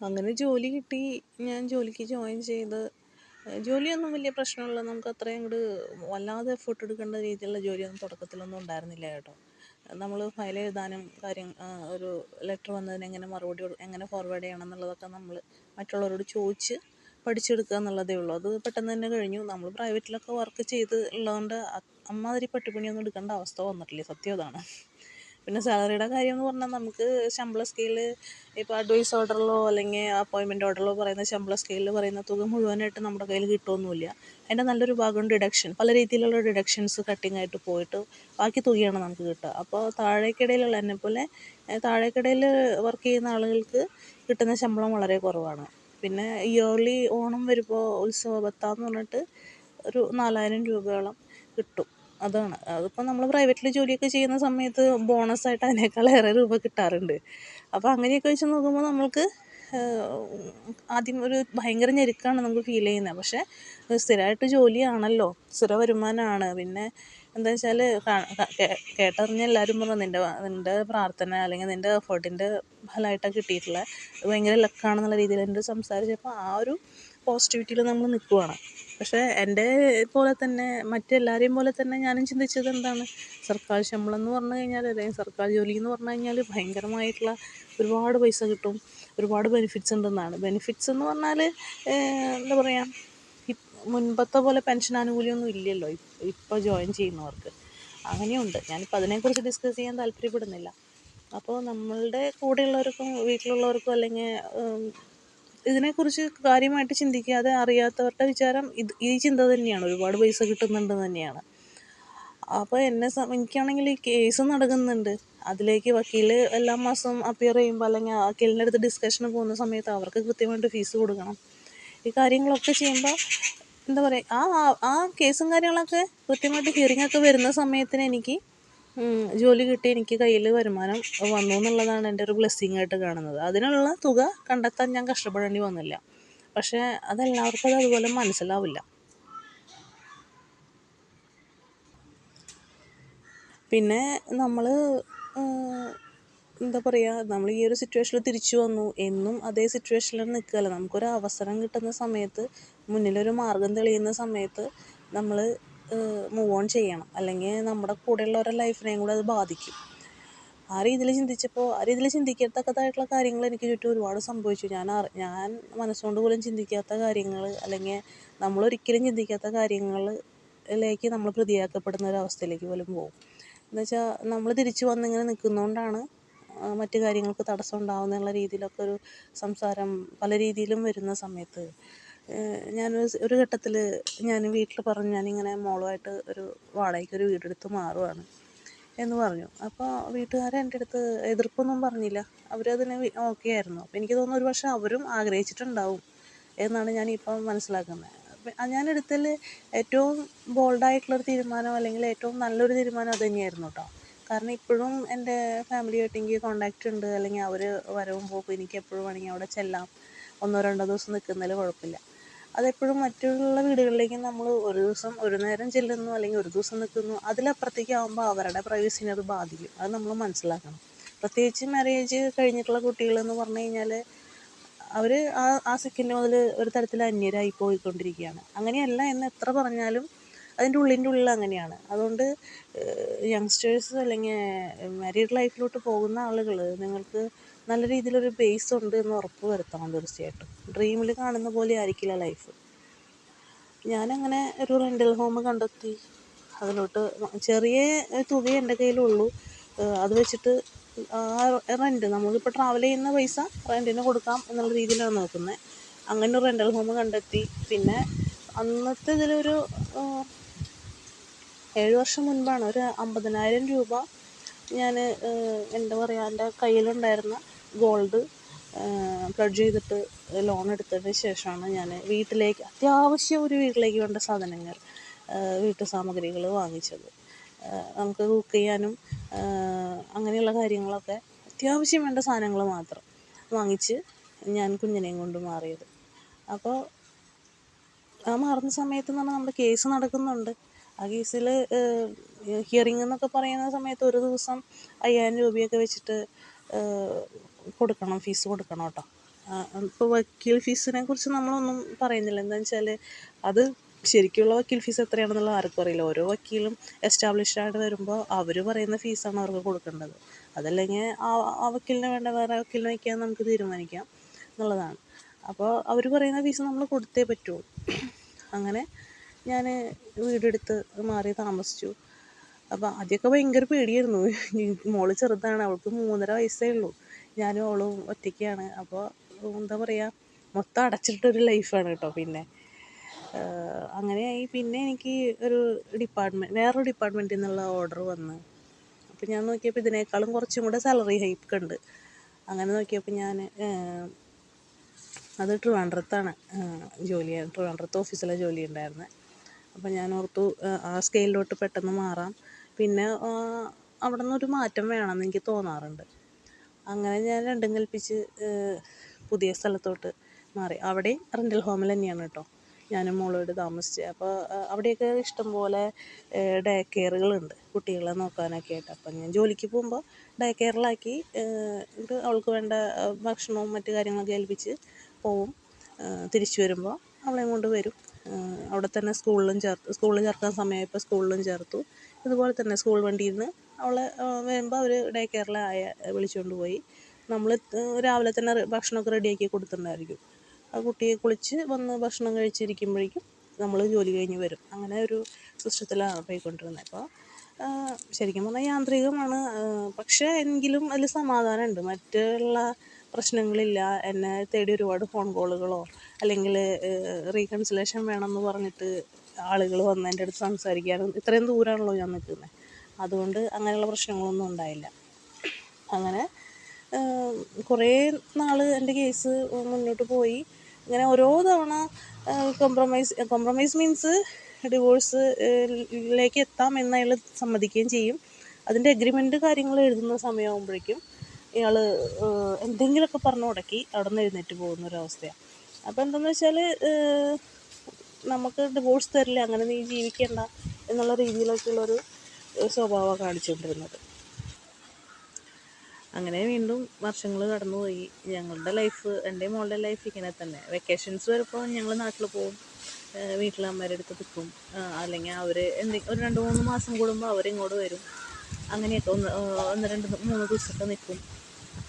അങ്ങനെ ജോലി കിട്ടി. ഞാൻ ജോലിക്ക് ജോയിൻ ചെയ്ത്. ജോലിയൊന്നും വലിയ പ്രശ്നമില്ല. നമുക്ക് അത്രയും അങ്ങോട്ട് വല്ലാതെ എഫേർട്ട് എടുക്കേണ്ട രീതിയിലുള്ള ജോലിയൊന്നും തുടക്കത്തിലൊന്നും ഉണ്ടായിരുന്നില്ല കേട്ടോ. നമ്മൾ ഫയൽ എഴുതാനും കാര്യം ഒരു ലെറ്റർ വന്നതിന് എങ്ങനെ മറുപടി എങ്ങനെ ഫോർവേഡ് ചെയ്യണം എന്നുള്ളതൊക്കെ നമ്മൾ മറ്റുള്ളവരോട് ചോദിച്ച് പഠിച്ചെടുക്കുക എന്നുള്ളതേ ഉള്ളൂ. അത് പെട്ടെന്ന് തന്നെ കഴിഞ്ഞു. നമ്മൾ പ്രൈവറ്റിലൊക്കെ വർക്ക് ചെയ്ത് ഉള്ളതുകൊണ്ട് അമ്മാതിരി പട്ടിപ്പണിയൊന്നും എടുക്കേണ്ട അവസ്ഥ വന്നിട്ടില്ല. സത്യം അതാണ്. പിന്നെ സാലറിയുടെ കാര്യം എന്ന് പറഞ്ഞാൽ നമുക്ക് ശമ്പള സ്കെയിൽ ഇപ്പോൾ അഡ്വൈസ് ഓർഡറിലോ അല്ലെങ്കിൽ അപ്പോയിൻമെന്റ് ഓർഡറിലോ പറയുന്ന ശമ്പള സ്കെയിലിൽ പറയുന്ന തുക മുഴുവനായിട്ട് നമ്മുടെ കയ്യിൽ കിട്ടുമൊന്നുമില്ല അതിന്റെ നല്ലൊരു ഭാഗം ഡിഡക്ഷൻ പല രീതിയിലുള്ള ഡിഡക്ഷൻസ് കട്ടിങ് ആയിട്ട് പോയിട്ട് ബാക്കി തുകയാണ് നമുക്ക് കിട്ടുക. അപ്പോൾ താഴേക്കിടയിലുള്ള പോലെ താഴേക്കിടയിൽ വർക്ക് ചെയ്യുന്ന ആളുകൾക്ക് കിട്ടുന്ന ശമ്പളം വളരെ കുറവാണ്. പിന്നെ ഇയർലി ഓണം വരുമ്പോൾ ഉത്സവ ഭത്താന്ന് പറഞ്ഞിട്ട് ഒരു നാലായിരം രൂപയോളം കിട്ടും. അതാണ്. അതിപ്പോൾ നമ്മൾ പ്രൈവറ്റിൽ ജോലിയൊക്കെ ചെയ്യുന്ന സമയത്ത് ബോണസായിട്ട് അതിനേക്കാൾ ഏറെ രൂപ കിട്ടാറുണ്ട്. അപ്പോൾ അങ്ങനെയൊക്കെ വെച്ച് നോക്കുമ്പോൾ നമ്മൾക്ക് ആദ്യം ഒരു ഭയങ്കര ഞെരുക്കമാണ് നമുക്ക് ഫീൽ ചെയ്യുന്നത് പക്ഷേ സ്ഥിരമായിട്ട് ജോലിയാണല്ലോ. സ്ഥിര വരുമാനമാണ് പിന്നെ എന്താ വെച്ചാൽ കേട്ടറിഞ്ഞ എല്ലാവരും പറഞ്ഞു നിന്റെ നിന്റെ പ്രാർത്ഥന അല്ലെങ്കിൽ നിന്റെ എഫേർട്ടിന്റെ ഫലമായിട്ടാണ് കിട്ടിയിട്ടുള്ളത് ഭയങ്കര ലക്കാണെന്നുള്ള രീതിയിൽ എന്നോട് സംസാരിച്ചപ്പോൾ ആ ഒരു പോസിറ്റിവിറ്റിയിൽ നമ്മൾ നിൽക്കുവാണ്. പക്ഷേ എന്റെ പോലെ തന്നെ മറ്റെല്ലാവരെയും പോലെ തന്നെ ഞാനും ചിന്തിച്ചത് എന്താണ്? സർക്കാർ ശമ്പളം എന്ന് പറഞ്ഞു കഴിഞ്ഞാൽ അല്ലെങ്കിൽ സർക്കാർ ജോലി എന്ന് പറഞ്ഞു കഴിഞ്ഞാൽ ഭയങ്കരമായിട്ടുള്ള ഒരുപാട് പൈസ കിട്ടും. ഒരുപാട് ബെനിഫിറ്റ്സ് ഉണ്ടെന്നാണ്. ബെനിഫിറ്റ്സ് എന്ന് പറഞ്ഞാൽ എന്താ പറയുക മുൻപത്തെ പോലെ പെൻഷൻ ആനുകൂല്യമൊന്നും ഇല്ലല്ലോ. ഇപ്പോൾ ജോയിൻ ചെയ്യുന്നവർക്ക്. അങ്ങനെയുണ്ട്. ഞാനിപ്പോൾ അതിനെക്കുറിച്ച് ഡിസ്കസ് ചെയ്യാൻ താല്പര്യപ്പെടുന്നില്ല. അപ്പോൾ നമ്മളുടെ കൂടെയുള്ളവർക്കും വീട്ടിലുള്ളവർക്കും അല്ലെങ്കിൽ ഇതിനെക്കുറിച്ച് കാര്യമായിട്ട് ചിന്തിക്കാതെ അറിയാത്തവരുടെ വിചാരം ഇത് ഈ ചിന്ത തന്നെയാണ്. ഒരുപാട് പൈസ കിട്ടുന്നുണ്ട് തന്നെയാണ്. അപ്പോൾ എന്നെ എനിക്കാണെങ്കിൽ ഈ കേസ് നടക്കുന്നുണ്ട്. അതിലേക്ക് വക്കീൽ എല്ലാ മാസവും അപ്പിയർ ചെയ്യുമ്പോൾ അല്ലെങ്കിൽ വക്കീലിന്റെ അടുത്ത് ഡിസ്കഷന് പോകുന്ന സമയത്ത് അവർക്ക് കൃത്യമായിട്ട് ഫീസ് കൊടുക്കണം. ഈ കാര്യങ്ങളൊക്കെ ചെയ്യുമ്പോൾ എന്താ പറയുക ആ ആ കേസും കാര്യങ്ങളൊക്കെ കൃത്യമായിട്ട് ഹിയറിംഗ് ഒക്കെ വരുന്ന സമയത്തിന് എനിക്ക് ജോലി കിട്ടി എനിക്ക് കയ്യിൽ വരുമാനം വന്നു എന്നുള്ളതാണ് എന്റെ ഒരു ബ്ലെസ്സിങ് ആയിട്ട് കാണുന്നത്. അതിനുള്ള തുക കണ്ടെത്താൻ ഞാൻ കഷ്ടപ്പെടേണ്ടി വന്നില്ല. പക്ഷേ അതെല്ലാവർക്കും അത് അതുപോലെ മനസ്സിലാവില്ല. പിന്നെ നമ്മൾ എന്താ പറയുക നമ്മൾ ഈ ഒരു സിറ്റുവേഷനിൽ തിരിച്ചു വന്നു. എന്നും അതേ സിറ്റുവേഷനിൽ നിൽക്കുകയല്ല? നമുക്കൊരു അവസരം കിട്ടുന്ന സമയത്ത് മുന്നിലൊരു മാർഗം തെളിയുന്ന സമയത്ത് നമ്മൾ മൂവ് ഓൺ ചെയ്യണം. അല്ലെങ്കിൽ നമ്മുടെ കൂടെയുള്ളവരുടെ ലൈഫിനെയും കൂടെ അത് ബാധിക്കും. ആ രീതിയിൽ ചിന്തിച്ചപ്പോൾ ആ രീതിയിൽ ചിന്തിക്കത്തക്കതായിട്ടുള്ള കാര്യങ്ങൾ എനിക്ക് ചുറ്റും ഒരുപാട് സംഭവിച്ചു. ഞാൻ ഞാൻ മനസ്സുകൊണ്ട് പോലും ചിന്തിക്കാത്ത കാര്യങ്ങൾ അല്ലെങ്കിൽ നമ്മൾ ഒരിക്കലും ചിന്തിക്കാത്ത കാര്യങ്ങളിലേക്ക് നമ്മൾ പ്രതിയാക്കപ്പെടുന്ന ഒരവസ്ഥയിലേക്ക് പോലും പോകും. എന്ന് വെച്ചാൽ നമ്മൾ തിരിച്ചു വന്നിങ്ങനെ നിൽക്കുന്നതുകൊണ്ടാണ് മറ്റു കാര്യങ്ങൾക്ക് തടസ്സം ഉണ്ടാകുന്നുള്ള രീതിയിലൊക്കെ ഒരു സംസാരം പല രീതിയിലും വരുന്ന സമയത്ത് ഞാൻ ഒരു ഘട്ടത്തിൽ ഞാൻ വീട്ടിൽ പറഞ്ഞു ഞാനിങ്ങനെ മോളുമായിട്ട് ഒരു വാടകയ്ക്ക് ഒരു വീടെടുത്ത് മാറുവാണ് എന്ന് പറഞ്ഞു. അപ്പോൾ വീട്ടുകാർ എന്റെ അടുത്ത് എതിർപ്പൊന്നും പറഞ്ഞില്ല. അവരതിന് ഓക്കെ ആയിരുന്നു. അപ്പോൾ എനിക്ക് തോന്നുന്നു ഒരു പക്ഷേ അവരും ആഗ്രഹിച്ചിട്ടുണ്ടാവും എന്നാണ് ഞാൻ ഇപ്പം മനസ്സിലാക്കുന്നത്. ഞാൻ എടുത്തതിൽ ഏറ്റവും ബോൾഡായിട്ടുള്ളൊരു തീരുമാനം അല്ലെങ്കിൽ ഏറ്റവും നല്ലൊരു തീരുമാനം അത് തന്നെയായിരുന്നു കേട്ടോ കാരണം ഇപ്പോഴും എന്റെ ഫാമിലിയായിട്ട് എനിക്ക് കോണ്ടാക്റ്റ് ഉണ്ട്. അല്ലെങ്കിൽ അവർ വരവും പോകും എനിക്ക് എപ്പോഴും വേണമെങ്കിൽ അവിടെ ചെല്ലാം. ഒന്നോ രണ്ടോ ദിവസം നിൽക്കുന്നതിൽ കുഴപ്പമില്ല. അതെപ്പോഴും മറ്റുള്ള വീടുകളിലേക്ക് നമ്മൾ ഒരു ദിവസം ഒരു നേരം ചെല്ലുന്നു അല്ലെങ്കിൽ ഒരു ദിവസം നിൽക്കുന്നു അതിലപ്പുറത്തേക്ക് ആകുമ്പോൾ അവരുടെ പ്രൈവസിനെ അത് ബാധിക്കും. അത് നമ്മൾ മനസ്സിലാക്കണം. പ്രത്യേകിച്ച് മാരേജ് കഴിഞ്ഞിട്ടുള്ള കുട്ടികളെന്ന് പറഞ്ഞു കഴിഞ്ഞാൽ അവർ ആ ആ സെക്കൻഡ് മുതൽ ഒരു തരത്തിൽ അന്യരായി പോയിക്കൊണ്ടിരിക്കുകയാണ്. അങ്ങനെയല്ല എന്ന് എത്ര പറഞ്ഞാലും അതിന്റെ ഉള്ളിന്റെ ഉള്ളിൽ അങ്ങനെയാണ്. അതുകൊണ്ട് യങ്സ്റ്റേഴ്സ് അല്ലെങ്കിൽ മാരീഡ് ലൈഫിലോട്ട് പോകുന്ന ആളുകൾ നിങ്ങൾക്ക് നല്ല രീതിയിലൊരു ബേസ് ഉണ്ട് എന്ന് ഉറപ്പ് വരുത്തണം തീർച്ചയായിട്ടും ഡ്രീമിൽ കാണുന്ന പോലെ ആയിരിക്കില്ല ലൈഫ് ഞാനങ്ങനെ ഒരു റെന്റൽ ഹോം കണ്ടെത്തി. അതിലോട്ട് ചെറിയ തുക എന്റെ കയ്യിലുള്ളൂ. അത് വെച്ചിട്ട് ആ റെന്റ് നമ്മളിപ്പോൾ ട്രാവൽ ചെയ്യുന്ന പൈസ റെന്റിന് കൊടുക്കാം എന്നുള്ള രീതിയിലാണ് നോക്കുന്നത് അങ്ങനെ ഒരു റെന്റൽ ഹോം കണ്ടെത്തി. പിന്നെ അന്നത്തെ ഇതിലൊരു ഏഴ് വർഷം മുൻപാണ് ഒരു അമ്പതിനായിരം രൂപ ഞാൻ എന്താ പറയുക എന്റെ കയ്യിലുണ്ടായിരുന്ന ഗോൾഡ് പ്ലഡ് ചെയ്തിട്ട് ലോൺ എടുത്തതിന് ശേഷമാണ് ഞാൻ വീട്ടിലേക്ക് അത്യാവശ്യം ഒരു വീട്ടിലേക്ക് വേണ്ട സാധനങ്ങൾ വീട്ടു സാമഗ്രികൾ വാങ്ങിച്ചത്. നമുക്ക് കുക്ക് ചെയ്യാനും അങ്ങനെയുള്ള കാര്യങ്ങളൊക്കെ അത്യാവശ്യം വേണ്ട സാധനങ്ങൾ മാത്രം വാങ്ങിച്ച് ഞാൻ കുഞ്ഞിനെയും കൊണ്ട് മാറിയത്. അപ്പോൾ ആ മാറുന്ന സമയത്ത് എന്ന് പറഞ്ഞാൽ നമ്മുടെ കേസ് നടക്കുന്നുണ്ട്. ആ കേസിൽ ഹിയറിംഗ് എന്നൊക്കെ പറയുന്ന സമയത്ത് ഒരു ദിവസം അയ്യായിരം രൂപയൊക്കെ വെച്ചിട്ട് കൊടുക്കണം ഫീസ് കൊടുക്കണം കേട്ടോ. ഇപ്പോൾ വക്കീൽ ഫീസിനെ കുറിച്ച് നമ്മളൊന്നും പറയുന്നില്ല. എന്താണെന്ന് വെച്ചാൽ അത് ശരിക്കുള്ള വക്കീൽ ഫീസ് എത്രയാണെന്നുള്ള ആർക്കും അറിയില്ല. ഓരോ വക്കീലും എസ്റ്റാബ്ലിഷ്ഡ് ആയിട്ട് വരുമ്പോൾ അവർ പറയുന്ന ഫീസാണ് അവർക്ക് കൊടുക്കേണ്ടത്. അതല്ലെങ്കിൽ ആ ആ വക്കീലിനെ വേണ്ട വേറെ വക്കീലിനെ വയ്ക്കാൻ നമുക്ക് തീരുമാനിക്കാം എന്നുള്ളതാണ്. അപ്പോൾ അവർ പറയുന്ന ഫീസ് നമ്മൾ കൊടുത്തേ പറ്റുള്ളൂ അങ്ങനെ ഞാൻ വീടെടുത്ത് മാറി താമസിച്ചു. അപ്പോൾ ആദ്യമൊക്കെ ഭയങ്കര പേടിയായിരുന്നു. മോൾ ചെറുതാണ് അവൾക്ക് മൂന്നര വയസ്സേ ഉള്ളൂ. ഞാനും അവളും ഒറ്റയ്ക്കാണ്. അപ്പോൾ എന്താ പറയുക മൊത്തം അടച്ചിട്ടൊരു ലൈഫാണ് കേട്ടോ പിന്നെ. അങ്ങനെയായി. പിന്നെ എനിക്ക് ഒരു ഡിപ്പാർട്ട്മെന്റ് വേറൊരു ഡിപ്പാർട്ട്മെന്റിൽ നിന്നുള്ള ഓർഡർ വന്ന്. അപ്പോൾ ഞാൻ നോക്കിയപ്പോൾ ഇതിനേക്കാളും കുറച്ചും കൂടെ സാലറി ഹൈക്ക് ഉണ്ട്. അങ്ങനെ നോക്കിയപ്പോൾ ഞാൻ അത് ട്രിവാൻഡ്രത്താണ്. ജോലി ട്രിവാൻഡ്രത്ത് ഓഫീസിലെ ജോലി ഉണ്ടായിരുന്നത് അപ്പോൾ ഞാൻ ഓർത്തു ആ സ്കെയിലോട്ട് പെട്ടെന്ന് മാറാം. പിന്നെ അവിടെ നിന്നൊരു മാറ്റം വേണമെന്ന് എനിക്ക് തോന്നാറുണ്ട്. അങ്ങനെ ഞാൻ രണ്ടും കൽപ്പിച്ച് പുതിയ സ്ഥലത്തോട്ട് മാറി. അവിടെയും റെന്റൽ ഹോമിൽ തന്നെയാണ് കേട്ടോ ഞാനും മോളോട് താമസിച്ചത് അപ്പോൾ അവിടെയൊക്കെ ഇഷ്ടംപോലെ ഡേ കെയറുകളുണ്ട് കുട്ടികളെ നോക്കാനൊക്കെ ആയിട്ട്. അപ്പം ഞാൻ ജോലിക്ക് പോകുമ്പോൾ ഡേ കെയറിലാക്കി അവൾക്ക് വേണ്ട ഭക്ഷണവും മറ്റു കാര്യങ്ങളൊക്കെ ഏൽപ്പിച്ച് പോവും. തിരിച്ചു വരുമ്പോൾ അവളെയും കൊണ്ട് വരും. അവിടെ തന്നെ സ്കൂളിലും ചേർത്ത് സ്കൂളിൽ ചേർക്കാൻ സമയമായപ്പോൾ സ്കൂളിലും ചേർത്തു. ഇതുപോലെ തന്നെ സ്കൂൾ വണ്ടിയിൽ നിന്ന് അവളെ വരുമ്പോൾ അവർ ഡേ കെയറിലെ ആയ വിളിച്ചുകൊണ്ട് പോയി. നമ്മൾ രാവിലെ തന്നെ ഭക്ഷണമൊക്കെ റെഡിയാക്കി കൊടുത്തിട്ടുണ്ടായിരിക്കും. ആ കുട്ടിയെ കുളിച്ച് വന്ന് ഭക്ഷണം കഴിച്ചിരിക്കുമ്പോഴേക്കും നമ്മൾ ജോലി കഴിഞ്ഞ് വരും. അങ്ങനെ ഒരു സിസ്റ്റത്തിലാണ് പോയിക്കൊണ്ടിരുന്നത് അപ്പോൾ ശരിക്കും പറഞ്ഞാൽ യാന്ത്രികമാണ്. പക്ഷേ എങ്കിലും അതിൽ സമാധാനമുണ്ട്. മറ്റുള്ള പ്രശ്നങ്ങളില്ല. എന്നെ തേടി ഒരുപാട് ഫോൺ കോളുകളോ അല്ലെങ്കിൽ റീകൺസിലേഷൻ വേണമെന്ന് പറഞ്ഞിട്ട് ആളുകൾ വന്ന് എന്റെ അടുത്ത് സംസാരിക്കാനും ഇത്രയും ദൂരമാണല്ലോ ഞാൻ നിൽക്കുന്നത് അതുകൊണ്ട് അങ്ങനെയുള്ള പ്രശ്നങ്ങളൊന്നും ഉണ്ടായില്ല. അങ്ങനെ കുറേ നാൾ എന്റെ കേസ് മുന്നോട്ട് പോയി. ഇങ്ങനെ ഓരോ തവണ കോംപ്രമൈസ് കോംപ്രമൈസ് മീൻസ് ഡിവോഴ്സ് ലേക്ക് എത്താം എന്ന് അയാൾ സമ്മതിക്കുകയും ചെയ്യും. അതിന്റെ എഗ്രിമെന്റ് കാര്യങ്ങൾ എഴുതുന്ന സമയമാകുമ്പോഴേക്കും ഇയാൾ എന്തെങ്കിലുമൊക്കെ പറഞ്ഞ് മുടക്കി അവിടെ നിന്ന് എഴുന്നേറ്റ് പോകുന്ന ഒരവസ്ഥയാണ് അപ്പോൾ എന്താണെന്ന് വെച്ചാൽ നമുക്ക് ഡിവോഴ്സ് തരില്ല അങ്ങനെ നീ ജീവിക്കേണ്ട എന്നുള്ള രീതിയിലൊക്കെയുള്ളൊരു സ്വഭാവമാണ് കാണിച്ചുകൊണ്ടിരുന്നത്. അങ്ങനെ വീണ്ടും വർഷങ്ങൾ കടന്നുപോയി. ഞങ്ങളുടെ ലൈഫ് എന്റെ മോളുടെ ലൈഫ് ഇങ്ങനെ തന്നെ. വെക്കേഷൻസ് വരുമ്പോൾ ഞങ്ങൾ നാട്ടിൽ പോകും. വീട്ടിൽ അമ്മയുടെ അടുത്ത് നിൽക്കും. അല്ലെങ്കിൽ അവർ എന്തെങ്കിലും ഒരു രണ്ട് മൂന്ന് മാസം കൂടുമ്പോൾ അവരിങ്ങോട്ട് വരും. അങ്ങനെയൊക്കെ ഒന്ന് ഒന്ന് രണ്ട് മൂന്ന് ദിവസമൊക്കെ നിൽക്കും.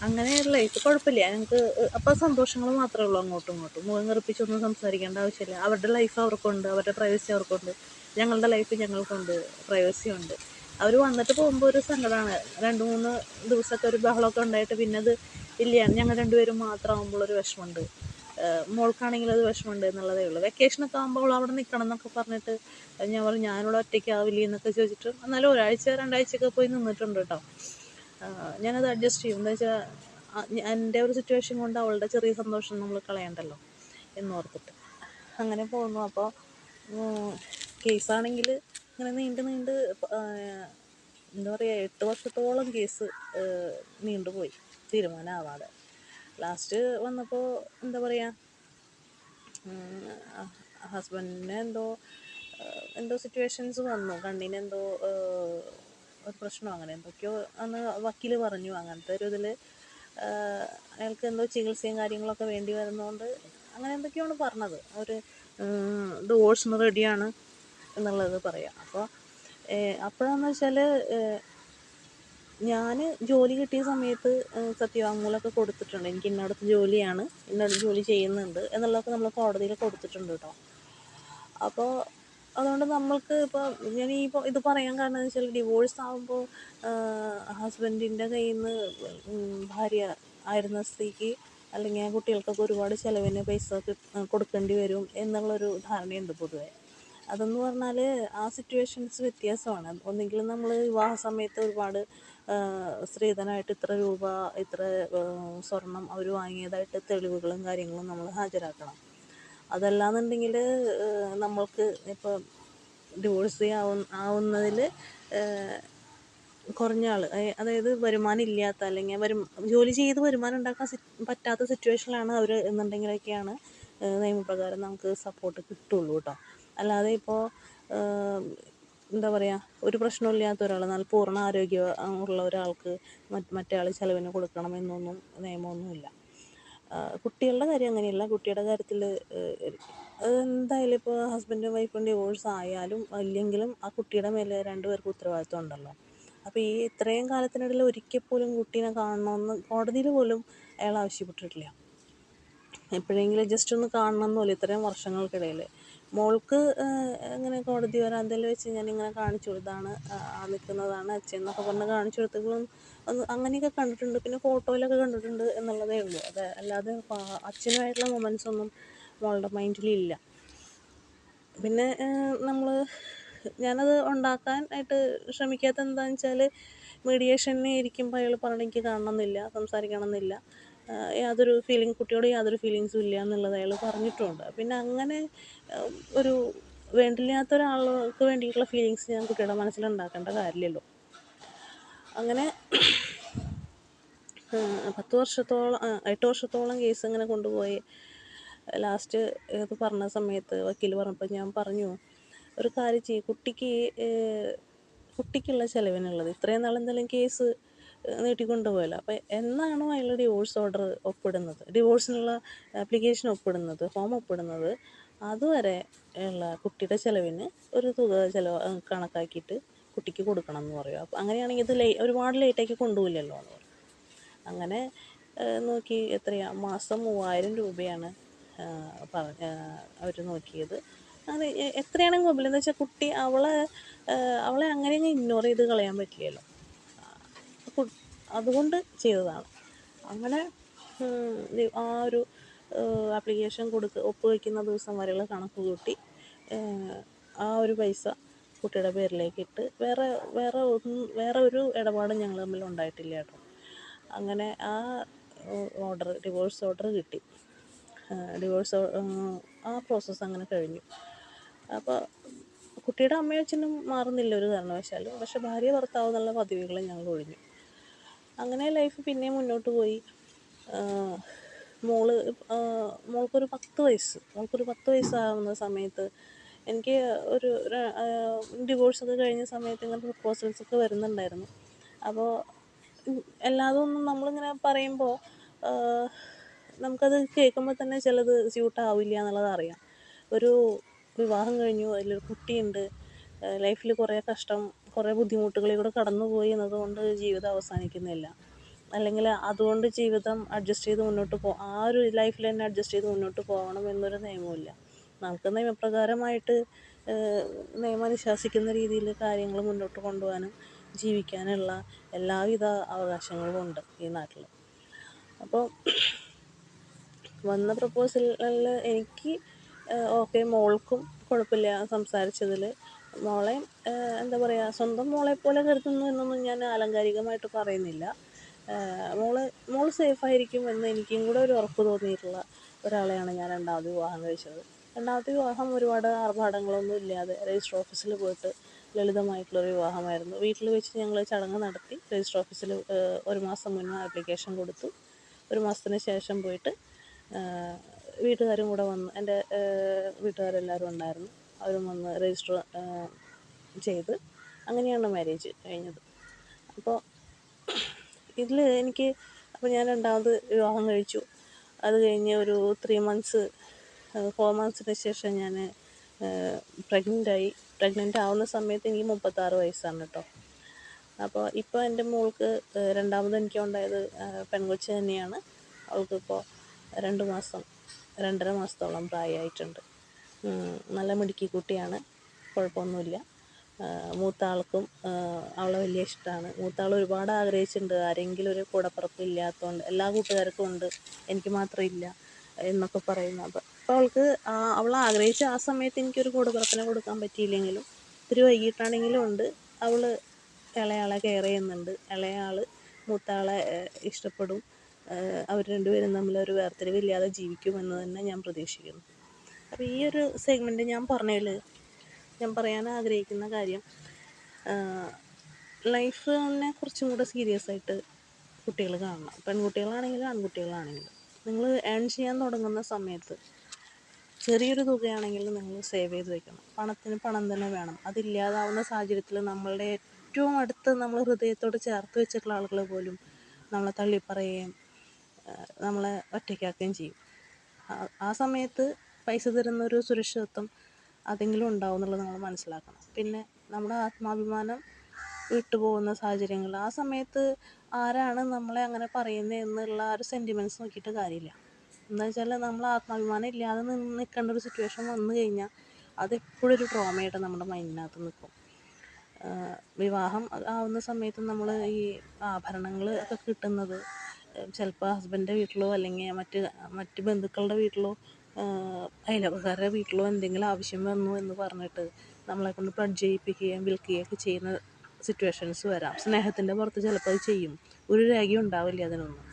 അങ്ങനെ ലൈഫ് കുഴപ്പമില്ല. ഞങ്ങൾക്ക് അപ്പോൾ സന്തോഷങ്ങൾ മാത്രമേ ഉള്ളൂ അങ്ങോട്ടും ഇങ്ങോട്ടും. മുഖം കറുപ്പിച്ചൊന്നും സംസാരിക്കേണ്ട ആവശ്യമില്ല. അവരുടെ ലൈഫ് അവർക്കുണ്ട്. അവരുടെ പ്രൈവസി അവർക്കുണ്ട്. ഞങ്ങളുടെ ലൈഫ് ഞങ്ങൾക്കുണ്ട്. പ്രൈവസി ഉണ്ട്. അവർ വന്നിട്ട് പോകുമ്പോൾ ഒരു സങ്കടമാണ് രണ്ട് മൂന്ന് ദിവസമൊക്കെ ഒരു ബഹളമൊക്കെ ഉണ്ടായിട്ട് പിന്നെ അത് ഇല്ല. ഞങ്ങൾ രണ്ടുപേരും മാത്രമാകുമ്പോൾ ഒരു വിഷമമുണ്ട്. മോൾക്കാണെങ്കിൽ അത് വിഷമമുണ്ട് എന്നുള്ളതേ ഉള്ളൂ. വെക്കേഷനൊക്കെ ആകുമ്പോൾ അവിടെ നിൽക്കണം എന്നൊക്കെ പറഞ്ഞിട്ട് ഞാൻ പറഞ്ഞു ഞാനിവിടെ ഒറ്റയ്ക്കാവില്ല എന്നൊക്കെ ചോദിച്ചിട്ട് എന്നാലും ഒരാഴ്ച രണ്ടാഴ്ചയൊക്കെ പോയി നിന്നിട്ടുണ്ട് കേട്ടോ. ഞാനത് അഡ്ജസ്റ്റ് ചെയ്യും. എന്താ വെച്ചാൽ എന്റെ ഒരു സിറ്റുവേഷൻ കൊണ്ട് അവളുടെ ചെറിയ സന്തോഷം നമ്മൾ കളയണ്ടല്ലോ എന്നോർത്തിട്ട്. അങ്ങനെ പോകുന്നു. അപ്പോൾ കേസാണെങ്കിൽ ഇങ്ങനെ നീണ്ട് നീണ്ട് എന്താ പറയുക എട്ട് വർഷത്തോളം കേസ് നീണ്ടുപോയി തീരുമാനമാവാതെ. ലാസ്റ്റ് വന്നപ്പോൾ എന്താ പറയുക ഹസ്ബൻഡിന് എന്തോ എന്തോ സിറ്റുവേഷൻസ് വന്നു. കണ്ണിന് എന്തോ ഒരു പ്രശ്നം അങ്ങനെ എന്തൊക്കെയോ അന്ന് വക്കീൽ പറഞ്ഞു. അങ്ങനത്തെ ഒരു ഇതിൽ അയാൾക്ക് എന്തോ ചികിത്സയും കാര്യങ്ങളൊക്കെ വേണ്ടി വരുന്നതുകൊണ്ട് അങ്ങനെ എന്തൊക്കെയാണ് പറഞ്ഞത്. അവർ ഡിവോഴ്സിന് റെഡിയാണ് എന്നുള്ളത് പറയാം. അപ്പോൾ അപ്പോഴെന്ന് വെച്ചാൽ ഞാൻ ജോലി കിട്ടിയ സമയത്ത് സത്യവാങ്മൂലമൊക്കെ കൊടുത്തിട്ടുണ്ട്. എനിക്ക് ഇന്നടത്ത് ജോലിയാണ് ഇന്നടത്ത് ജോലി ചെയ്യുന്നുണ്ട് എന്നുള്ളതൊക്കെ നമ്മൾ കോടതിയിൽ കൊടുത്തിട്ടുണ്ട് കേട്ടോ അപ്പോൾ അതുകൊണ്ട് നമ്മൾക്ക് ഇപ്പോൾ ഞാൻ ഈ ഇത് പറയാൻ കാരണം എന്ന് വെച്ചാൽ ഡിവോഴ്സ് ആകുമ്പോൾ ഹസ്ബൻഡിന്റെ കയ്യിൽ നിന്ന് ഭാര്യ ആയിരുന്ന സ്ത്രീക്ക് അല്ലെങ്കിൽ ആ കുട്ടികൾക്കൊക്കെ ഒരുപാട് ചിലവിന് പൈസ കൊടുക്കേണ്ടി വരും എന്നുള്ളൊരു ധാരണയുണ്ട് പൊതുവെ. അതെന്ന് പറഞ്ഞാൽ ആ സിറ്റുവേഷൻസ് വ്യത്യാസമാണ്. ഒന്നുകിൽ നമ്മൾ വിവാഹ സമയത്ത് ഒരുപാട് സ്ത്രീധനമായിട്ട് ഇത്ര രൂപ ഇത്ര സ്വർണം അവർ വാങ്ങിയതായിട്ട് തെളിവുകളും കാര്യങ്ങളും നമ്മൾ ഹാജരാക്കണം. അതല്ലാന്നുണ്ടെങ്കിൽ നമ്മൾക്ക് ഇപ്പോൾ ഡിവോഴ്സ് ആവുന്ന ആവുന്നതിൽ കുറഞ്ഞ ആൾ അതായത് വരുമാനം ഇല്ലാത്ത അല്ലെങ്കിൽ വരും ജോലി ചെയ്ത് വരുമാനം ഉണ്ടാക്കാൻ പറ്റാത്ത സിറ്റുവേഷനിലാണ് അവർ എന്നുണ്ടെങ്കിലൊക്കെയാണ് നിയമപ്രകാരം നമുക്ക് സപ്പോർട്ട് കിട്ടുള്ളൂ കേട്ടോ അല്ലാതെ ഇപ്പോൾ എന്താ പറയുക ഒരു പ്രശ്നമില്ലാത്ത ഒരാൾ നല്ല പൂർണ ആരോഗ്യം ഉള്ള ഒരാൾക്ക് മറ്റേ ആൾ ചിലവിന് കൊടുക്കണം എന്നൊന്നും നിയമമൊന്നുമില്ല കുട്ടികളുടെ കാര്യം അങ്ങനെയല്ല. കുട്ടിയുടെ കാര്യത്തിൽ എന്തായാലും ഇപ്പോൾ ഹസ്ബൻഡും വൈഫും ഡിവോഴ്സ് ആയാലും അല്ലെങ്കിലും ആ കുട്ടിയുടെ മേലെ രണ്ടുപേർക്കും ഉത്തരവാദിത്വം ഉണ്ടല്ലോ. അപ്പോൾ ഈ ഇത്രയും കാലത്തിനിടയിൽ ഒരിക്കൽ പോലും കുട്ടീനെ കാണണമെന്ന് കോടതിയിൽ പോലും അയാൾ ആവശ്യപ്പെട്ടിട്ടില്ല. എപ്പോഴെങ്കിലും ജസ്റ്റ് ഒന്ന് കാണണം എന്നുമില്ല ഇത്രയും വർഷങ്ങൾക്കിടയിൽ. മോൾക്ക് ഇങ്ങനെ കോടതി വരാന്തയിൽ വെച്ച് ഇങ്ങനെ കാണിച്ചു കൊടുത്താണ് ആ നിൽക്കുന്നതാണ് അച്ഛൻ എന്നൊക്കെ പറഞ്ഞ് കാണിച്ചു കൊടുത്തപ്പോഴും അത് അങ്ങനെയൊക്കെ കണ്ടിട്ടുണ്ട്. പിന്നെ ഫോട്ടോയിലൊക്കെ കണ്ടിട്ടുണ്ട് എന്നുള്ളതേ ഉള്ളൂ. അത് അല്ലാതെ അച്ഛനുമായിട്ടുള്ള മൊമെന്റ്സ് ഒന്നും മോളുടെ മൈൻഡിലില്ല പിന്നെ നമ്മൾ ഞാനത് ഉണ്ടാക്കാൻ ആയിട്ട് ശ്രമിക്കാത്ത എന്താണെന്ന് വെച്ചാൽ മീഡിയേഷന് ഇരിക്കുമ്പോൾ അയാൾ പറഞ്ഞു എനിക്ക് സംസാരിക്കണം സംസാരിക്കണമെന്നില്ല. യാതൊരു ഫീലിംഗ് കുട്ടിയോട് യാതൊരു ഫീലിങ്സും ഇല്ല എന്നുള്ളത് അയാൾ പറഞ്ഞിട്ടുണ്ട്. പിന്നെ അങ്ങനെ ഒരു വേണ്ടില്ലാത്ത ഒരാൾക്ക് വേണ്ടിയിട്ടുള്ള ഫീലിങ്സ് ഞാൻ കുട്ടിയുടെ മനസ്സിലുണ്ടാക്കേണ്ട കാര്യമില്ലല്ലോ. അങ്ങനെ പത്ത് വർഷത്തോളം എട്ട് വർഷത്തോളം കേസ് ഇങ്ങനെ കൊണ്ടുപോയി. ലാസ്റ്റ് ഇത് പറഞ്ഞ സമയത്ത് വക്കീൽ പറഞ്ഞപ്പോൾ ഞാൻ പറഞ്ഞു ഒരു കാര്യം ചെയ്യും കുട്ടിക്ക് കുട്ടിക്കുള്ള ചിലവിനുള്ളത് ഇത്രയും നാൾ കേസ് നീട്ടിക്കൊണ്ടു പോയല്ലോ അപ്പോൾ എന്നാണോ അയാൾ ഡിവോഴ്സ് ഓർഡർ ഒപ്പിടുന്നത്? ഡിവോഴ്സിനുള്ള ആപ്ലിക്കേഷൻ ഒപ്പിടുന്നത് ഫോം ഒപ്പിടുന്നത്. അതുവരെ ഉള്ള കുട്ടിയുടെ ചിലവിന് ഒരു തുക ചിലവ് കണക്കാക്കിയിട്ട് കുട്ടിക്ക് കൊടുക്കണം എന്ന് പറയും. അപ്പോൾ അങ്ങനെയാണെങ്കിൽ ഇത് ലേ ഒരുപാട് ലേറ്റാക്കി കൊണ്ടുപോയില്ലല്ലോ എന്ന് പറയും. അങ്ങനെ നോക്കി എത്രയാ? മാസം മൂവായിരം രൂപയാണ് പറഞ്ഞ അവർ നോക്കിയത്. അങ്ങനെ എത്രയാണെങ്കിൽ കുഴപ്പമില്ല എന്ന് വെച്ചാൽ കുട്ടി അവളെ അവളെ അങ്ങനെ അങ്ങ് ഇഗ്നോർ ചെയ്ത് കളയാൻ പറ്റില്ലല്ലോ. അതുകൊണ്ട് ചെയ്തതാണ്. അങ്ങനെ ആ ഒരു ആപ്ലിക്കേഷൻ കൊടുക്ക ഒപ്പ് വയ്ക്കുന്ന ദിവസം വരെയുള്ള കണക്ക് കൂട്ടി ആ ഒരു പൈസ കുട്ടിയുടെ പേരിലേക്ക് ഇട്ട് വേറെ വേറെ വേറെ ഒരു ഇടപാടും ഞങ്ങൾ തമ്മിൽ ഉണ്ടായിട്ടില്ല കേട്ടോ. അങ്ങനെ ആ ഓർഡർ ഡിവോഴ്സ് ഓർഡർ കിട്ടി. ഡിവോഴ്സ് ആ പ്രോസസ്സ് അങ്ങനെ കഴിഞ്ഞു. അപ്പോൾ കുട്ടിയുടെ അമ്മയും അച്ഛനും മാറുന്നില്ല ഒരു കാരണവശാലും പക്ഷെ ഭാര്യ ഭർത്താവ് എന്നുള്ള പദവികൾ ഞങ്ങൾ ഒഴിഞ്ഞു. അങ്ങനെ ലൈഫ് പിന്നെയും മുന്നോട്ട് പോയി. മോൾ മോൾക്കൊരു പത്ത് വയസ്സ്. മോൾക്കൊരു പത്ത് വയസ്സാകുന്ന സമയത്ത് എനിക്ക് ഒരു ഡിവോഴ്സൊക്കെ കഴിഞ്ഞ സമയത്ത് ഇങ്ങനെ പ്രപ്പോസൽസ് ഒക്കെ വരുന്നുണ്ടായിരുന്നു. അപ്പോൾ എല്ലാതും ഒന്നും നമ്മളിങ്ങനെ പറയുമ്പോൾ നമുക്കത് കേൾക്കുമ്പോൾ തന്നെ ചിലത് സ്യൂട്ടാവില്ല എന്നുള്ളത് അറിയാം. ഒരു വിവാഹം കഴിഞ്ഞു അതിലൊരു കുട്ടിയുണ്ട്. ലൈഫിൽ കുറേ കഷ്ടം കുറേ ബുദ്ധിമുട്ടുകളിലൂടെ കടന്നുപോയി എന്നതുകൊണ്ട് ജീവിതം അവസാനിക്കുന്നില്ല. അല്ലെങ്കിൽ അതുകൊണ്ട് ജീവിതം അഡ്ജസ്റ്റ് ചെയ്ത് മുന്നോട്ട് പോ ആ ഒരു ലൈഫിൽ തന്നെ അഡ്ജസ്റ്റ് ചെയ്ത് മുന്നോട്ട് പോകണം എന്നൊരു നിയമമില്ല നമുക്ക് നിയമപ്രകാരമായിട്ട് നിയമം അനുശാസിക്കുന്ന രീതിയിൽ കാര്യങ്ങൾ മുന്നോട്ട് കൊണ്ടുപോകാനും ജീവിക്കാനുള്ള എല്ലാവിധ അവകാശങ്ങളും ഉണ്ട് ഈ നാട്ടിൽ. അപ്പോൾ വന്ന പ്രപ്പോസലിൽ എനിക്ക് ഓക്കെ മോൾക്കും കുഴപ്പമില്ല സംസാരിച്ചതിൽ. മോളെ എന്താ പറയുക സ്വന്തം മോളെ പോലെ കരുതുന്നു എന്നൊന്നും ഞാൻ ആലങ്കാരികമായിട്ട് പറയുന്നില്ല. മോൾ മോൾ സേഫ് ആയിരിക്കും എന്ന് എനിക്കും കൂടെ ഒരു ഉറപ്പ് തോന്നിയിട്ടുള്ള ഒരാളെയാണ് ഞാൻ രണ്ടാമത് വിവാഹം കഴിച്ചത്. രണ്ടാമത്തെ വിവാഹം ഒരുപാട് ആർഭാടങ്ങളൊന്നും ഇല്ലാതെ രജിസ്റ്റർ ഓഫീസിൽ പോയിട്ട് ലളിതമായിട്ടുള്ളൊരു വിവാഹമായിരുന്നു. വീട്ടിൽ വെച്ച് ഞങ്ങൾ ചടങ്ങ് നടത്തി രജിസ്റ്റർ ഓഫീസിൽ ഒരു മാസം മുന്നേ ആപ്ലിക്കേഷൻ കൊടുത്തു. ഒരു മാസത്തിന് ശേഷം പോയിട്ട് വീട്ടുകാരും കൂടെ വന്ന് എന്റെ വീട്ടുകാരെല്ലാവരും ഉണ്ടായിരുന്നു. അവരും വന്ന് രജിസ്റ്റർ ചെയ്ത് അങ്ങനെയാണ് മാരേജ് കഴിഞ്ഞത്. അപ്പോൾ ഇതിൽ എനിക്ക് അപ്പോൾ ഞാൻ രണ്ടാമത് വിവാഹം കഴിച്ചു. അത് കഴിഞ്ഞ് ഒരു ത്രീ മന്ത്സ് ഫോർ മന്ത്സിന് ശേഷം ഞാൻ പ്രഗ്നന്റായി പ്രഗ്നന്റ് ആവുന്ന സമയത്ത് എനിക്ക് മുപ്പത്താറ് വയസ്സാണ് കേട്ടോ അപ്പോൾ ഇപ്പോൾ എന്റെ മോൾക്ക് രണ്ടാമത് എനിക്ക് ഉണ്ടായത് പെൺകൊച്ച് തന്നെയാണ്. അവൾക്കിപ്പോൾ രണ്ട് മാസം രണ്ടര മാസത്തോളം പ്രായമായിട്ടുണ്ട്. നല്ല മിടുക്കി കുട്ടിയാണ്. കുഴപ്പമൊന്നുമില്ല. മൂത്ത ആൾക്കും അവളെ വലിയ ഇഷ്ടമാണ്. മൂത്ത ആൾ ഒരുപാട് ആഗ്രഹിച്ചിട്ടുണ്ട്. ആരെങ്കിലും ഒരു കൂടപ്പിറപ്പ് ഇല്ലാത്തതുകൊണ്ട് എല്ലാ കൂട്ടുകാർക്കും ഉണ്ട്. എനിക്ക് മാത്രം ഇല്ല എന്നൊക്കെ പറയുന്നു. അപ്പം അപ്പോൾ അവൾക്ക് അവൾ ആഗ്രഹിച്ച ആ സമയത്ത് എനിക്കൊരു കൂടപ്പിറപ്പിനെ കൊടുക്കാൻ പറ്റിയില്ലെങ്കിലും ഇത്തിരി വൈകിട്ടാണെങ്കിലും ഉണ്ട്. അവൾ ഇളയാളെ കെയർ ചെയ്യുന്നുണ്ട്. ഇളയാൾ മൂത്താളെ ഇഷ്ടപ്പെടും. അവർ രണ്ടുപേരും തമ്മിൽ ഒരു വേർതിരിവില്ലാതെ ജീവിക്കുമെന്ന് തന്നെ ഞാൻ പ്രതീക്ഷിക്കുന്നു. അപ്പോൾ ഈ ഒരു സെഗ്മെന്റ് ഞാൻ പറഞ്ഞതിൽ ഞാൻ പറയാൻ ആഗ്രഹിക്കുന്ന കാര്യം ലൈഫിനെ കുറച്ചും കൂടെ സീരിയസ് ആയിട്ട് കുട്ടികൾ കാണണം. പെൺകുട്ടികളാണെങ്കിലും ആൺകുട്ടികളാണെങ്കിലും. നിങ്ങൾ ഏൺ ചെയ്യാൻ തുടങ്ങുന്ന സമയത്ത് ചെറിയൊരു തുകയാണെങ്കിലും നിങ്ങൾ സേവ് ചെയ്ത് വെക്കണം. പണത്തിന് പണം തന്നെ വേണം. അതില്ലാതാവുന്ന സാഹചര്യത്തിൽ നമ്മളുടെ ഏറ്റവും അടുത്ത് നമ്മൾ ഹൃദയത്തോട് ചേർത്ത് വെച്ചിട്ടുള്ള ആളുകൾ പോലും നമ്മളെ തള്ളിപ്പറയുകയും നമ്മളെ ഒറ്റയ്ക്കാക്കുകയും ചെയ്യും. ആ സമയത്ത് പൈസ തരുന്ന ഒരു സുരക്ഷിതത്വം അതെങ്കിലും ഉണ്ടാവും എന്നുള്ളത് നമ്മൾ മനസ്സിലാക്കണം. പിന്നെ നമ്മുടെ ആത്മാഭിമാനം വിട്ടുപോകുന്ന സാഹചര്യങ്ങൾ. ആ സമയത്ത് ആരാണ് നമ്മളെ അങ്ങനെ പറയുന്നത് എന്നുള്ള ആ ഒരു സെന്റിമെന്റ്സ് നോക്കിയിട്ട് കാര്യമില്ല. എന്താ വെച്ചാൽ നമ്മൾ ആത്മാഭിമാനം ഇല്ലാതെ നിന്ന് നിൽക്കേണ്ട ഒരു സിറ്റുവേഷൻ വന്നു കഴിഞ്ഞാൽ അതെപ്പോഴും ഒരു ട്രോമയായിട്ട് നമ്മുടെ മൈൻഡിനകത്ത് നിൽക്കും വിവാഹം ആവുന്ന സമയത്ത് നമ്മൾ ഈ ആഭരണങ്ങൾ ഒക്കെ കിട്ടുന്നത് ചിലപ്പോൾ ഹസ്ബൻഡിന്റെ വീട്ടിലോ അല്ലെങ്കിൽ മറ്റ് മറ്റ് ബന്ധുക്കളുടെ വീട്ടിലോ അയൽവക്കക്കാരുടെ വീട്ടിലോ എന്തെങ്കിലും ആവശ്യം വന്നു എന്ന് പറഞ്ഞിട്ട് നമ്മളെ കൊണ്ട് പ്ലഡ് ചെയ്യിപ്പിക്കുകയും വിൽക്കുകയൊക്കെ ചെയ്യുന്ന സിറ്റുവേഷൻസ് വരാം. സ്നേഹത്തിന്റെ പുറത്ത് ചിലപ്പോൾ അത് ചെയ്യും. ഒരു രേഖയും ഉണ്ടാവില്ല അതിനൊന്നും.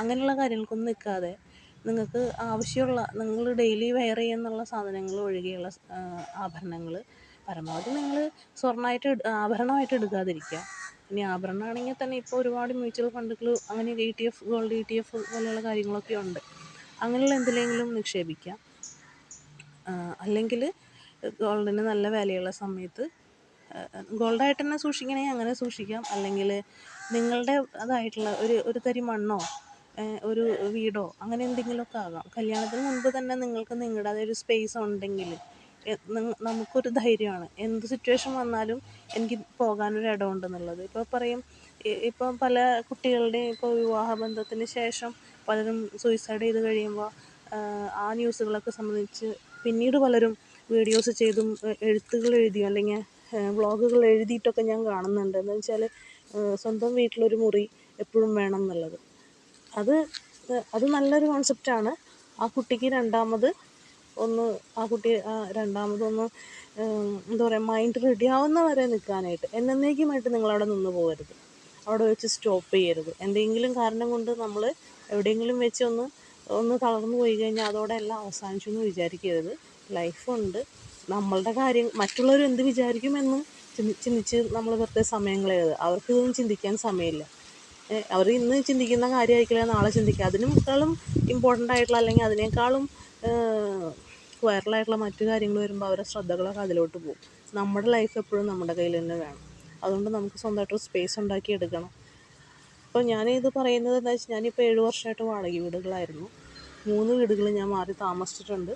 അങ്ങനെയുള്ള കാര്യങ്ങൾക്കൊന്നും നിൽക്കാതെ നിങ്ങൾക്ക് ആവശ്യമുള്ള നിങ്ങൾ ഡെയിലി വെയർ ചെയ്യുന്നുള്ള സാധനങ്ങൾ ഒഴികെയുള്ള ആഭരണങ്ങൾ പരമാവധി നിങ്ങൾ സ്വർണമായിട്ട് ആഭരണമായിട്ട് എടുക്കാതിരിക്കുക. ഇനി ആഭരണമാണെങ്കിൽ തന്നെ ഇപ്പോൾ ഒരുപാട് മ്യൂച്വൽ ഫണ്ടുകൾ അങ്ങനെ E T F gold E T F പോലെയുള്ള കാര്യങ്ങളൊക്കെ ഉണ്ട്. അങ്ങനെയുള്ള എന്തിലെങ്കിലും നിക്ഷേപിക്കാം. അല്ലെങ്കിൽ ഗോൾഡിന് നല്ല വിലയുള്ള സമയത്ത് ഗോൾഡായിട്ട് തന്നെ സൂക്ഷിക്കണമെങ്കിൽ അങ്ങനെ സൂക്ഷിക്കാം. അല്ലെങ്കിൽ നിങ്ങളുടെ അതായിട്ടുള്ള ഒരു ഒരു തരി മണ്ണോ ഒരു വീടോ അങ്ങനെ എന്തെങ്കിലുമൊക്കെ ആകാം. കല്യാണത്തിന് മുൻപ് തന്നെ നിങ്ങൾക്ക് നിങ്ങളുടെ ഒരു സ്പേസ് ഉണ്ടെങ്കിൽ നമുക്കൊരു ധൈര്യമാണ്. എന്ത് സിറ്റുവേഷൻ വന്നാലും എനിക്ക് പോകാനൊരു ഇടമുണ്ടെന്നുള്ളത്. ഇപ്പോൾ പറയും ഇപ്പം പല കുട്ടികളുടെയും ഇപ്പോൾ വിവാഹബന്ധത്തിന് ശേഷം പലരും സൂയിസൈഡ് ചെയ്ത് കഴിയുമ്പോൾ ആ ന്യൂസുകളൊക്കെ സംബന്ധിച്ച് പിന്നീട് പലരും വീഡിയോസ് ചെയ്തും എഴുത്തുകൾ എഴുതിയും അല്ലെങ്കിൽ വ്ളോഗുകൾ എഴുതിയിട്ടൊക്കെ ഞാൻ കാണുന്നുണ്ട്. എന്ന് വെച്ചാൽ സ്വന്തം വീട്ടിലൊരു മുറി എപ്പോഴും വേണം എന്നുള്ളത്. അത് അത് നല്ലൊരു കോൺസെപ്റ്റാണ് ആ കുട്ടിക്ക് രണ്ടാമത് ഒന്ന് ആ കുട്ടി രണ്ടാമതൊന്ന് എന്താ പറയുക മൈൻഡ് റെഡി ആവുന്ന വരെ നിൽക്കാനായിട്ട് എന്നേക്കുമായിട്ട് നിങ്ങളവിടെ നിന്ന് പോകരുത്. അവിടെ വെച്ച് സ്റ്റോപ്പ് ചെയ്യരുത്. എന്തെങ്കിലും കാരണം കൊണ്ട് നമ്മൾ എവിടെയെങ്കിലും വെച്ച് ഒന്ന് ഒന്ന് തളർന്നു പോയി കഴിഞ്ഞാൽ അതോടെ എല്ലാം അവസാനിച്ചു എന്ന് വിചാരിക്കരുത് ലൈഫുണ്ട് നമ്മളുടെ കാര്യം മറ്റുള്ളവർ എന്ത് വിചാരിക്കുമെന്ന് ചിന്തി ചിന്തിച്ച് നമ്മൾ വെറുതെ സമയം കളയരുത്. അവർക്ക് ഇതൊന്നും ചിന്തിക്കാൻ സമയമില്ല. അവർ ഇന്ന് ചിന്തിക്കുന്ന കാര്യമായിരിക്കില്ല നാളെ ചിന്തിക്കുക അതിനേക്കാളും ഇമ്പോർട്ടന്റ് ആയിട്ടുള്ള അല്ലെങ്കിൽ അതിനേക്കാളും വൈറലായിട്ടുള്ള മറ്റു കാര്യങ്ങൾ വരുമ്പോൾ അവരുടെ ശ്രദ്ധകളൊക്കെ അതിലോട്ട് പോകും. നമ്മുടെ ലൈഫ് എപ്പോഴും നമ്മുടെ കയ്യിൽ തന്നെ വേണം. അതുകൊണ്ട് നമുക്ക് സ്വന്തമായിട്ടൊരു സ്പേസ് ഉണ്ടാക്കി എടുക്കണം. അപ്പോൾ ഞാൻ ഇത് പറയുന്നത് എന്താ വെച്ചാൽ ഞാനിപ്പോൾ ഏഴ് വർഷമായിട്ട് വാടക വീടുകളായിരുന്നു. മൂന്ന് വീടുകൾ ഞാൻ മാറി താമസിച്ചിട്ടുണ്ട്.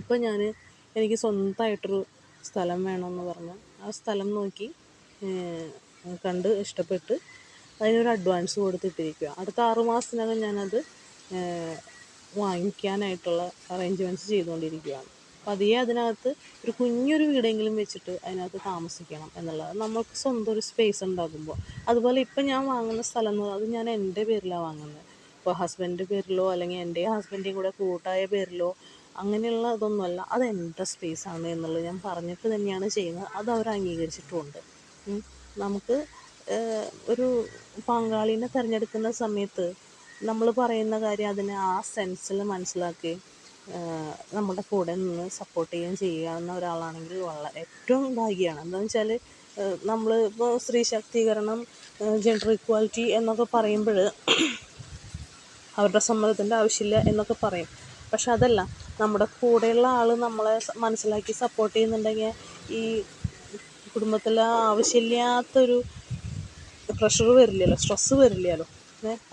ഇപ്പോൾ ഞാൻ എനിക്ക് സ്വന്തമായിട്ടൊരു സ്ഥലം വേണമെന്ന് പറഞ്ഞു ആ സ്ഥലം നോക്കി കണ്ട് ഇഷ്ടപ്പെട്ട് അതിനൊരു അഡ്വാൻസ് കൊടുത്തിട്ടിരിക്കുക അടുത്ത ആറു മാസത്തിനകം ഞാനത് വാങ്ങിക്കാനായിട്ടുള്ള അറേഞ്ച്മെന്റ്സ് ചെയ്തുകൊണ്ടിരിക്കുകയാണ് പതിയെ അതിനകത്ത് ഒരു കുഞ്ഞൊരു വീടെങ്കിലും വെച്ചിട്ട് അതിനകത്ത് താമസിക്കണം എന്നുള്ളത്. നമുക്ക് സ്വന്തം ഒരു സ്പേസ് ഉണ്ടാകുമ്പോൾ അതുപോലെ ഇപ്പം ഞാൻ വാങ്ങുന്ന സ്ഥലം എന്ന് പറയുന്നത് അത് ഞാൻ എന്റെ പേരിലാണ് വാങ്ങുന്നത്. ഇപ്പോൾ ഹസ്ബൻഡ് പേരിലോ അല്ലെങ്കിൽ എന്റെ ഹസ്ബൻഡിന്റെയും കൂടെ കൂട്ടായ പേരിലോ അങ്ങനെയുള്ള ഇതൊന്നുമല്ല. അത് എന്റെ സ്പേസാണ് എന്നുള്ളത് ഞാൻ പറഞ്ഞിട്ട് തന്നെയാണ് ചെയ്യുന്നത്. അത് അവർ അംഗീകരിച്ചിട്ടുമുണ്ട് നമുക്ക് ഒരു പങ്കാളിനെ തിരഞ്ഞെടുക്കുന്ന സമയത്ത് നമ്മൾ പറയുന്ന കാര്യം അതിനെ ആ സെൻസിൽ മനസ്സിലാക്കി ഏഹ്, നമ്മുടെ കൂടെ നിന്ന് സപ്പോർട്ട് ചെയ്യുകയും ചെയ്യാവുന്ന ഒരാളാണെങ്കിൽ വളരെ ഏറ്റവും ഭാഗ്യമാണ് എന്താണെന്ന് വെച്ചാൽ നമ്മൾ ഇപ്പോൾ സ്ത്രീ ശാക്തീകരണം ജെൻഡർ ഇക്വാലിറ്റി എന്നൊക്കെ പറയുമ്പോൾ അവരുടെ സമ്മതത്തിന്റെ ആവശ്യമില്ല എന്നൊക്കെ പറയും. പക്ഷെ അതല്ല നമ്മുടെ കൂടെയുള്ള ആൾ നമ്മളെ മനസ്സിലാക്കി സപ്പോർട്ട് ചെയ്യുന്നുണ്ടെങ്കിൽ ഈ കുടുംബത്തിൽ ആവശ്യമില്ലാത്തൊരു പ്രഷർ വരില്ലല്ലോ സ്ട്രെസ്സ് വരില്ലല്ലോ.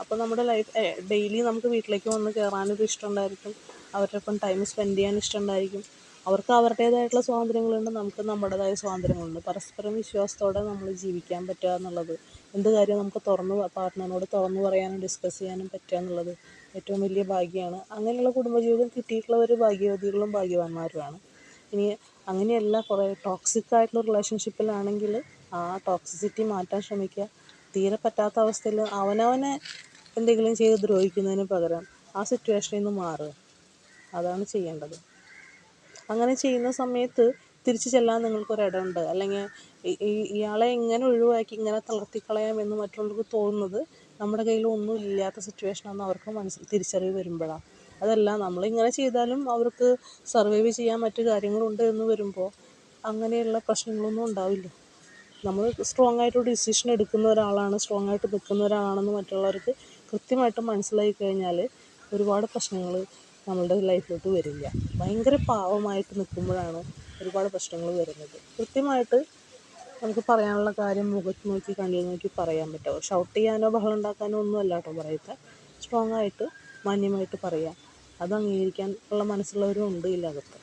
അപ്പോൾ നമ്മുടെ ലൈഫ് ഡെയിലി നമുക്ക് വീട്ടിലേക്ക് വന്ന് കയറാനൊരു ഇഷ്ടം ഉണ്ടായിരിക്കും. അവരുടെ ഒപ്പം ടൈം സ്പെൻഡ് ചെയ്യാൻ ഇഷ്ടമുണ്ടായിരിക്കും. അവർക്ക് അവരുടേതായിട്ടുള്ള സ്വാതന്ത്ര്യങ്ങളുണ്ട് നമുക്ക് നമ്മുടേതായ സ്വാതന്ത്ര്യങ്ങളുണ്ട്. പരസ്പരം വിശ്വാസത്തോടെ നമ്മൾ ജീവിക്കാൻ പറ്റുക എന്നുള്ളത് എന്ത് കാര്യവും നമുക്ക് തുറന്ന് പാർട്ട്ണറിനോട് തുറന്നു പറയാനും ഡിസ്കസ് ചെയ്യാനും പറ്റുക എന്നുള്ളത് ഏറ്റവും വലിയ ഭാഗ്യമാണ്. അങ്ങനെയുള്ള കുടുംബജീവിതം കിട്ടിയിട്ടുള്ള ഒരു ഭാഗ്യവതികളും ഭാഗ്യവാന്മാരുമാണ്. ഇനി അങ്ങനെയല്ല കുറേ ടോക്സിക് ആയിട്ടുള്ള റിലേഷൻഷിപ്പിലാണെങ്കിൽ ആ ടോക്സിസിറ്റി മാറ്റാൻ ശ്രമിക്കുക. തീരെ പറ്റാത്ത അവസ്ഥയിൽ അവനവനെ എന്തെങ്കിലും ചെയ്ത് ദ്രോഹിക്കുന്നതിന് പകരം ആ സിറ്റുവേഷനിൽ നിന്ന് മാറുക. അതാണ് ചെയ്യേണ്ടത്. അങ്ങനെ ചെയ്യുന്ന സമയത്ത് തിരിച്ചു ചെല്ലാൻ നിങ്ങൾക്കൊരിടമുണ്ട്. അല്ലെങ്കിൽ ഇയാളെ എങ്ങനെ ഒഴിവാക്കി ഇങ്ങനെ തളർത്തിക്കളയാം എന്ന് മറ്റുള്ളവർക്ക് തോന്നുന്നത് നമ്മുടെ കയ്യിൽ ഒന്നും ഇല്ലാത്ത സിറ്റുവേഷനാണെന്ന് അവർക്ക് മനസ്സിൽ തിരിച്ചറിവ് വരുമ്പോഴാണ് അതല്ല നമ്മളിങ്ങനെ ചെയ്താലും അവർക്ക് സർവൈവ് ചെയ്യാൻ മറ്റു കാര്യങ്ങളുണ്ട് എന്ന് വരുമ്പോൾ അങ്ങനെയുള്ള പ്രശ്നങ്ങളൊന്നും ഉണ്ടാവില്ല. നമ്മൾ സ്ട്രോങ് ആയിട്ട് ഡിസിഷൻ എടുക്കുന്ന ഒരാളാണ് സ്ട്രോങ് ആയിട്ട് നിൽക്കുന്ന ഒരാളാണെന്ന് മറ്റുള്ളവർക്ക് കൃത്യമായിട്ട് മനസ്സിലായി കഴിഞ്ഞാൽ ഒരുപാട് പ്രശ്നങ്ങൾ നമ്മളുടെ ലൈഫിലോട്ട് വരില്ല. ഭയങ്കര പാവമായിട്ട് നിൽക്കുമ്പോഴാണ് ഒരുപാട് പ്രശ്നങ്ങൾ വരുന്നത്. കൃത്യമായിട്ട് നമുക്ക് പറയാനുള്ള കാര്യം മുഖത്ത് നോക്കി കണ്ണിൽ നോക്കി പറയാൻ പറ്റുമോ ഷൗട്ട് ചെയ്യാനോ ബഹളം ഉണ്ടാക്കാനോ ഒന്നും അല്ല കേട്ടോ പറയത്തെ. സ്ട്രോങ്ങായിട്ട് മാന്യമായിട്ട് പറയാം. അത് അംഗീകരിക്കാൻ ഉള്ള മനസ്സുള്ളവരും ഉണ്ട് ഇതിനകത്ത്.